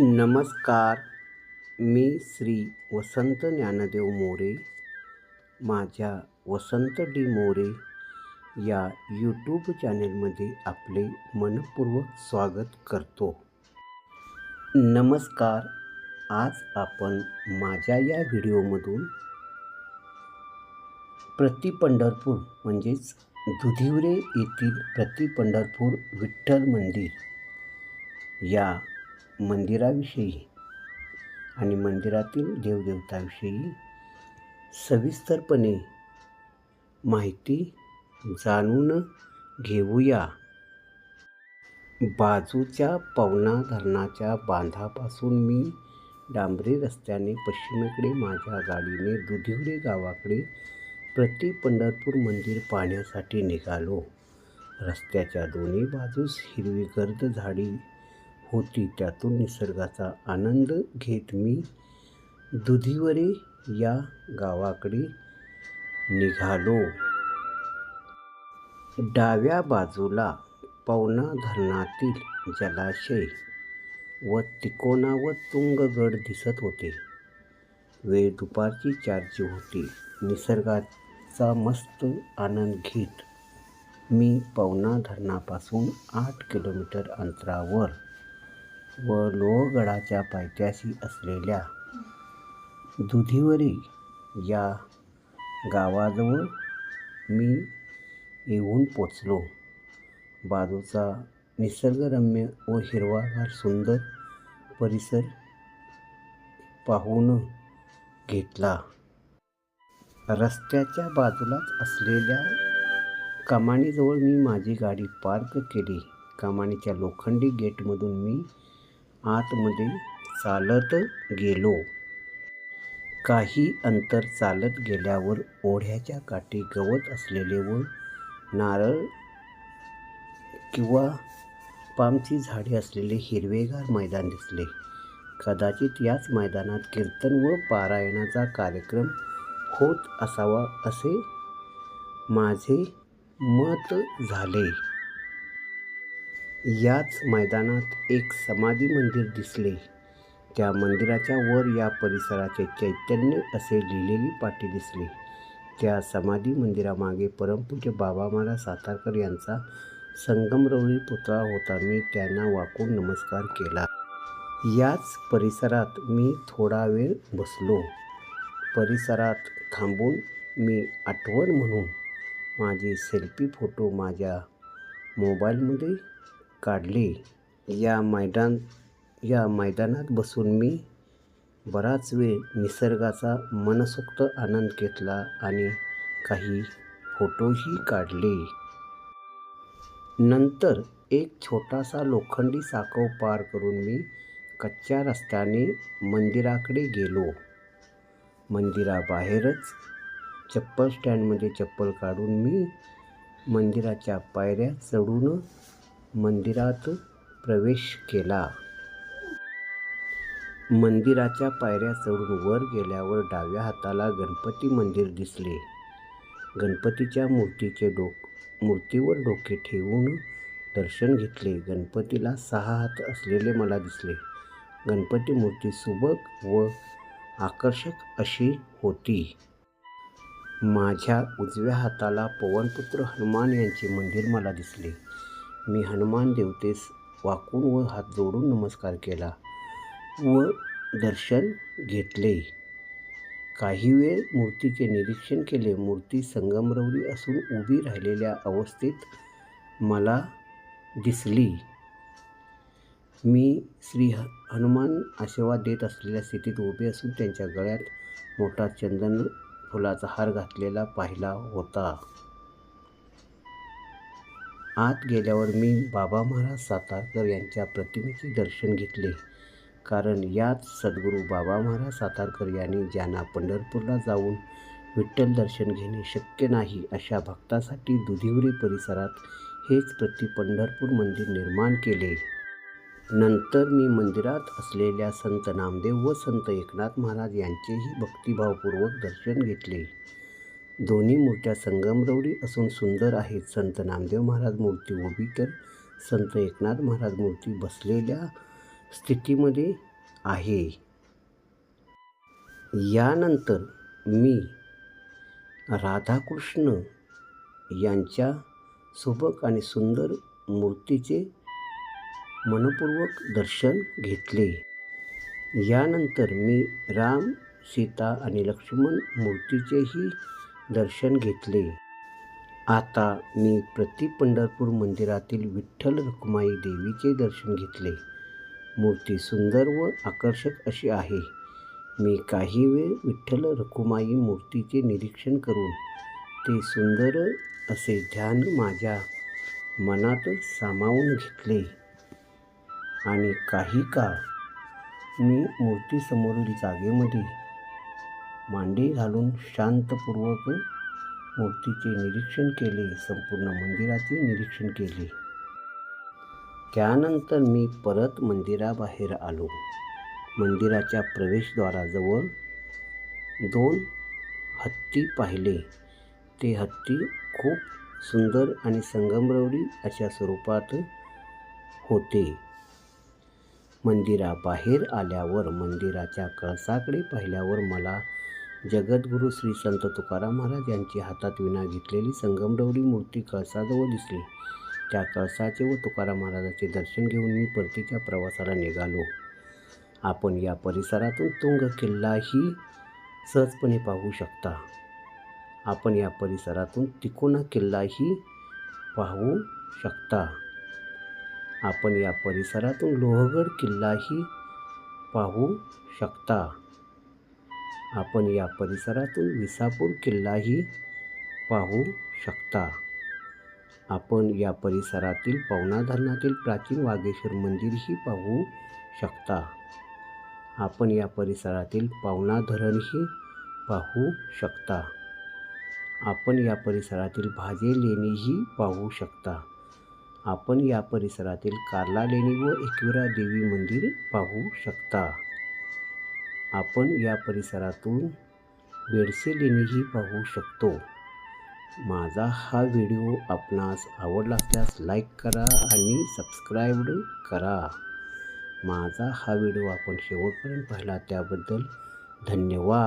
नमस्कार. मी श्री वसंत ज्ञानदेव मोरे. माझ्या वसंत डी मोरे या यूट्यूब चॅनेलमध्ये आपले मनपूर्वक स्वागत करतो. नमस्कार. आज आपण माझ्या या व्हिडिओमधून प्रति पंढरपूर म्हणजेच दुधिवरे येथील प्रति पंढरपूर विठ्ठल मंदिर या मंदिराविषयी आणि मंदिरातील देवदेवताविषयी सविस्तरपणे माहिती जाणून घेऊया. बाजूच्या पवना धरणाच्या बांधापासून मी डांबरी रस्त्याने पश्चिमेकडे माझ्या गाडीने दुधिवडे गावाकडे प्रति पंढरपूर मंदिर पाहण्यासाठी निघालो. रस्त्याच्या दोन्ही बाजूस हिरवी गर्द झाडी होती. त्यातून निसर्गाचा आनंद घेत मी दुधिवरे या गावाकडे निघालो. डाव्या बाजूला पवना धरणातील जलाशय व तिकोना व तुंगगड दिसत होते. वेळ दुपारची चारची होती. निसर्गाचा मस्त आनंद घेत मी पवना धरणापासून आठ किलोमीटर अंतरावर व लोहगडाच्या पायथ्याशी असलेल्या दुधिवरी या गावाजवळ मी येऊन पोचलो. बाजूचा निसर्गरम्य व हिरवागार सुंदर परिसर पाहून घेतला. रस्त्याच्या बाजूलाच असलेल्या कमानीजवळ मी माझी गाडी पार्क केली. कमानीच्या लोखंडी गेटमधून मी आतमध्ये चालत गेलो. काही अंतर चालत गेल्यावर ओढ्याच्या काठी गवत असलेले व नारळ किंवा पामची झाडे असलेले हिरवेगार मैदान दिसले. कदाचित याच मैदानात कीर्तन व पारायणाचा कार्यक्रम होत असावा असे माझे मत झाले. याच मैदानात एक समाधी मंदिर दिसले. त्या मंदिराच्या वर या परिसराचे चैतन्य असे लिहिलेली पाटी दिसली. त्या समाधी मंदिरामागे परमपूज्य बाबा मला सातारकर यांचा संगमरवळी पुतळा होता. मी त्यांना वाकून नमस्कार केला. याच परिसरात मी थोडा वेळ बसलो. परिसरात थांबून मी आठवण म्हणून माझे सेल्फी फोटो माझ्या मोबाईलमध्ये काढले. या मैदान या मैदानात बसून मी बराच वेळ निसर्गाचा मनसोक्त आनंद घेतला आणि काही फोटोही काढले. नंतर एक छोटासा लोखंडी साखव पार करून मी कच्च्या रस्त्याने मंदिराकडे गेलो. मंदिराबाहेरच चप्पल स्टँडमध्ये चप्पल काढून मी मंदिराच्या पायऱ्या चढून मंदिरात प्रवेश केला. मंदिराच्या पायऱ्या चढून वर गेल्यावर डाव्या हाताला गणपती मंदिर दिसले. गणपतीच्या मूर्तीचे डोक मूर्तीवर डोके ठेवून दर्शन घेतले. गणपतीला सहा हात असलेले मला दिसले. गणपती मूर्ती सुबक व आकर्षक अशी होती. माझ्या उजव्या हाताला पवनपुत्र हनुमान यांचे मंदिर मला दिसले. मी हनुमान देवतेस वाकून व हात जोडून नमस्कार केला व दर्शन घेतले. काही वेळ मूर्तीचे निरीक्षण केले. मूर्ती संगमरवरी असून उभी राहिलेल्या अवस्थेत मला दिसली. मी श्री ह हनुमान आशीर्वाद देत असलेल्या स्थितीत उभे असून त्यांच्या गळ्यात मोठा चंदन फुलाचा हार घातलेला पाहिला होता. आत गेल्यावर मी बाबा महाराज सातारकर यांच्या प्रतिमेचे दर्शन घेतले. कारण याच सद्गुरू बाबा महाराज सातारकर यांनी ज्यांना पंढरपूरला जाऊन विठ्ठल दर्शन घेणे शक्य नाही अशा भक्तासाठी दुधिवरी परिसरात हेच प्रति पंढरपूर मंदिर निर्माण केले. नंतर मी मंदिरात असलेल्या संत नामदेव व संत एकनाथ महाराज यांचेही भक्तिभावपूर्वक दर्शन घेतले. दोन्ही मूर्त्या संगमरवरी असून सुंदर आहेत. संत नामदेव महाराज मूर्ती उभी तर संत एकनाथ महाराज मूर्ती बसलेल्या स्थितीमध्ये आहे. यानंतर मी राधाकृष्ण यांच्या सुबक आणि सुंदर मूर्तीचे मनपूर्वक दर्शन घेतले. यानंतर मी राम सीता आणि लक्ष्मण मूर्तीचेही दर्शन घेतले. आता मी प्रति पंढरपूर मंदिरातील विठ्ठल रखुमाई देवीचे दर्शन घेतले. मूर्ती सुंदर व आकर्षक अशी आहे. मी काही वेळ विठ्ठल रखुमाई मूर्तीचे निरीक्षण करून ते सुंदर असे ध्यान माझ्या मनात सामावून घेतले. आणि काही काळ मी मूर्तीसमोरील जागेमध्ये मांडी घालून शांतपूर्वक मूर्तीचे निरीक्षण केले संपूर्ण मंदिराचे निरीक्षण केले. त्यानंतर मी परत मंदिराबाहेर आलो. मंदिराच्या प्रवेशद्वाराजवळ दोन हत्ती पाहिले. ते हत्ती खूप सुंदर आणि संगमरवरी अशा स्वरूपात होते. मंदिराबाहेर आल्यावर मंदिराच्या कळसाकडे पाहिल्यावर मला जगद्गुरू श्री संत तुकाराम महाराज यांची हातात विना घेतलेली संगमडवरी मूर्ती कळसाजवळ दिसली. त्या कळसाचे व तुकाराम महाराजाचे दर्शन घेऊन मी परतीच्या प्रवासाला निघालो. आपण या परिसरातून तुंग किल्लाही सहजपणे पाहू शकता. आपण या परिसरातून तिकोना किल्लाही पाहू शकता. आपण या परिसरातून लोहगड किल्लाही पाहू शकता. आपण या परिसरातून विसापूर किल्लाही पाहू शकता. आपण या परिसरातील पवना धरणातील प्राचीन वागेश्वर मंदिरही पाहू शकता. आपण या परिसरातील पवना धरणही पाहू शकता. आपण या परिसरातील भाजे लेणीही पाहू शकता. आपण या परिसरातील कार्ला लेणी व एकविरा देवी मंदिर पाहू शकता. आपण या परिसरातून बेडसे लेणीही पाहू शकतो. माझा हा व्हिडिओ आपणास आवडला असल्यास लाईक करा आणि सबस्क्राईब करा. माझा हा व्हिडिओ आपण शेवटपर्यंत पाहिला त्याबद्दल धन्यवाद.